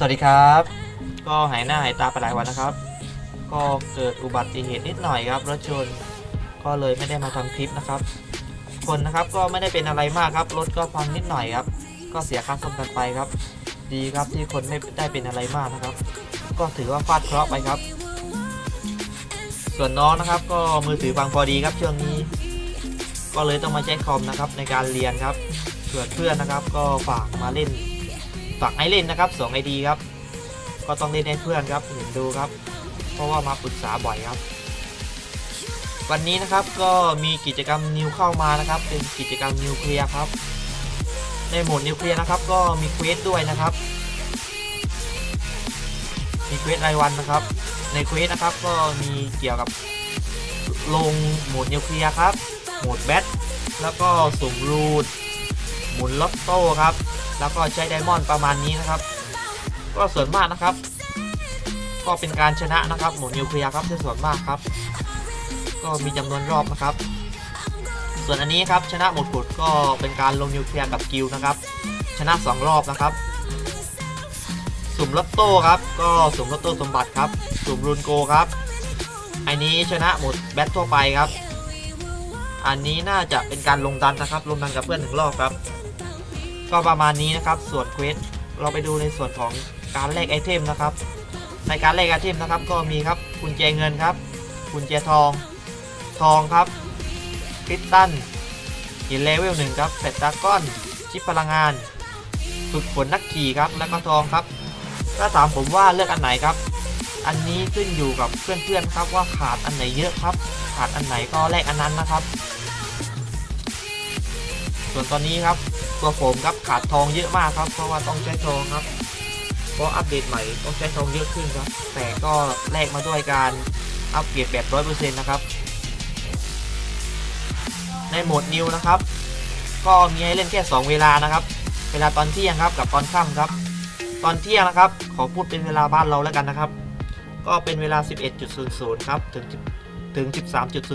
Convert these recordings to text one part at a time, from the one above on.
สวัสดีครับ ก็หายหน้าหายตาไปหลายวันนะครับ ก็เกิดอุบัติเหตุนิดหน่อยครับรถชนก็เลยไม่ได้มาทำคลิปนะครับ คนนะครับก็ไม่ได้เป็นอะไรมากครับรถก็พังนิดหน่อยครับ ก็เสียค่าซ่อมกันไปครับ ดีครับที่คนไม่ได้เป็นอะไรมากนะครับ ก็ถือว่าฟาดเคราะห์ไปครับ ส่วนน้องนะครับ ก็มือถือฟังพอดีครับช่วงนี้ ก็เลยต้องมาใช้คอมนะครับในการเรียนครับส่วนเพื่อนนะครับ ก็ฝากมาเล่น ฝากให้เล่นนะครับ2 ID ครับ ก็ต้องเล่นให้เพื่อนครับเห็นดูครับ เพราะว่ามาปรึกษาบ่อยครับ วันนี้นะครับก็มีกิจกรรมนิวเข้ามานะครับ เป็นกิจกรรมนิวเคลียร์ครับ ในโหมดนิวเคลียร์นะครับ ก็มีเควสด้วยนะครับ มีเควสรายวันนะครับ ในเควสนะครับก็มีเกี่ยวกับลงโหมดนิวเคลียร์ครับ โหมดแบทแล้วก็สุ่มรูด หมุนล็อตโต้ครับ แล้วก็ใช้ไดมอนด์ประมาณนี้นะครับ ก็ส่วนมากนะครับ ก็เป็นการชนะนะครับหมดนิวเคลียร์ครับที่ส่วนมากครับ ก็มีจำนวนรอบนะครับ ส่วนอันนี้ครับชนะหมดขุดก็เป็นการลงนิวเคลียร์กับกิลนะครับ ชนะ 2 รอบนะครับ สุ่มลอตโต้ครับก็สุ่มลอตโต้สมบัติครับสุ่มรุนโกครับ อันนี้ชนะหมดแบททั่วไปครับ อันนี้น่าจะเป็นการลงดันนะครับ ลงดันกับเพื่อนหนึ่งรอบครับ ก็ประมาณนี้นะครับ ส่วนเควสเราไปดูในส่วนของการแลกไอเทมนะครับ ในการแลกไอเทมนะครับ ก็มีครับกุญแจเงินครับกุญแจทอง ทองครับคริสตัลหินเลเวลหนึ่งครับเซตดากอนชิปพลังงานฝึกฝนนักขี่ครับ แล้วก็ทองครับ ถ้าถามผมว่าเลือกอันไหนครับ อันนี้ขึ้นอยู่กับเพื่อนๆครับว่าขาดอันไหนเยอะครับ ขาดอันไหนก็แลกอันนั้นนะครับ ส่วนตอนนี้ครับ ตัวผมครับขาดทองเยอะมากครับ เพราะว่าต้องใช้ทองครับ เพราะอัปเดตใหม่ต้องใช้ทองเยอะขึ้นครับ แต่ก็แลกมาด้วยการอัปเกรดแบบร้อยเปอร์เซ็นต์นะครับ ในโหมดนิวนะครับ ก็มีให้เล่นแค่ 2 เวลานะครับ เวลาตอนเที่ยงครับกับตอนค่ำครับ ตอนเที่ยงนะครับ ขอพูดเป็นเวลาบ้านเราแล้วกันนะครับ ก็เป็นเวลา 11.00ครับถึงถึง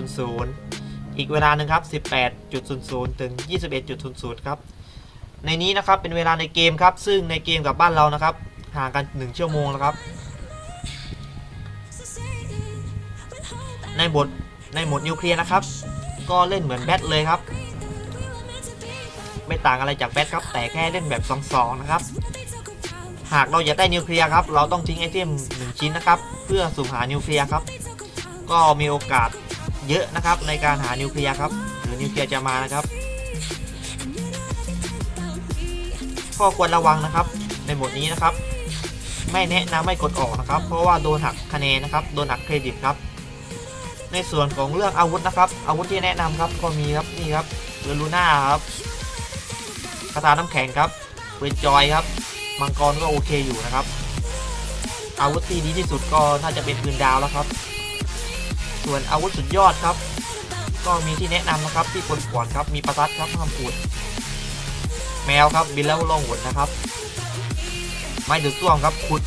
13.00อีกเวลาหนึ่งครับ 18.00 ถึง 21.00 ครับ ในนี้นะครับเป็นเวลาในเกมครับ ซึ่งในเกมกับบ้านเรานะครับ ห่างกัน 1 ชั่วโมงนะครับ ในบทในหมดนิวเคลียร์นะครับ ก็เล่นเหมือนแบทเลยครับ ไม่ต่างอะไรจากแบทครับ แต่แค่เล่นแบบ2-2นะครับ หากเราอยากได้นิวเคลียร์ครับ เราต้องทิ้งไอเทม1ชิ้นนะครับ เพื่อสุ่มหานิวเคลียร์ครับ ก็มีโอกาสเยอะนะครับในการหานิวเคลียร์ครับ หรือนิวเคลียร์จะมานะครับ ข้อควรระวังนะครับ ในหมดนี้นะครับ ไม่แนะนำไม่กดออกนะครับ เพราะว่าโดนหักคะแนนนะครับโดนหักเครดิตครับ ในส่วนของเรื่องอาวุธนะครับ อาวุธที่แนะนำครับก็มีครับนี่ครับเรือลูน่าครับคาถาน้ำแข็งครับเวทจอยครับมังกรก็โอเคอยู่นะครับ อาวุธที่ดีที่สุดก็น่าจะเป็นปืนดาวแล้วครับ ส่วนอาวุธสุดยอดครับ ก็มีที่แนะนำนะครับที่คนก่อนครับมีประทัดครับห้ามปูด แมวครับบินแล้วลงหนนะครับ ไม้ดูดซ่วมครับขุด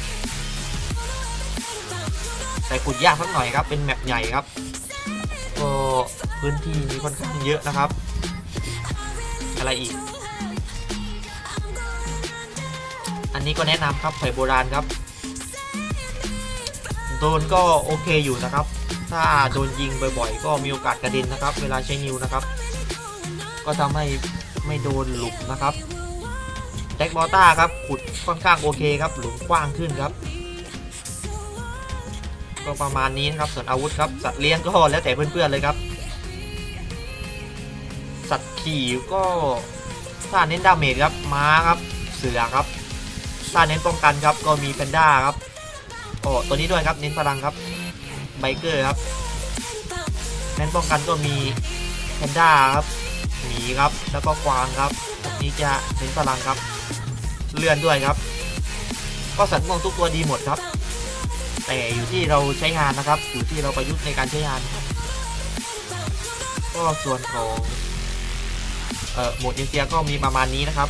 แต่ขุดยากสักหน่อยครับ เป็นแมปใหญ่ครับก็พื้นที่มีค่อนข้างเยอะนะครับ อะไรอีก อันนี้ก็แนะนำครับไผ่โบราณครับ โดนก็โอเคอยู่นะครับ ถ้าโดนยิงบ่อยๆ ก็มีโอกาสกระเด็นนะครับ เวลาใช้นิวนะครับ ก็ทำให้ ไม่โดนหลุมนะครับแจ็คบอต้าครับขุดค่อนข้างโอเคครับหลุมกว้างขึ้นครับ ก็ประมาณนี้นะครับส่วนอาวุธครับสัตว์เลี้ยงก็แล้วแต่เพื่อนๆเลยครับ สัตว์ขี่ก็ถ้าเน้นดาเมจครับม้าครับเสือครับถ้าเน้นป้องกันครับก็มีแพนด้าครับโอ้ตัวนี้ด้วยครับเน้นพลังครับไบเกอร์ครับเน้นป้องกันก็มีแพนด้าครับ หมีครับ แล้วก็กวางครับพวกนี้จะเน้นพลังครับ เลื่อนด้วยครับ ก็สัตว์ม่วงทุกตัวดีหมดครับ แต่อยู่ที่เราใช้งานนะครับ อยู่ที่เราประยุกต์ในการใช้งาน ก็ส่วนของเอ่อโหมดอินเซียก็มีประมาณนี้นะครับ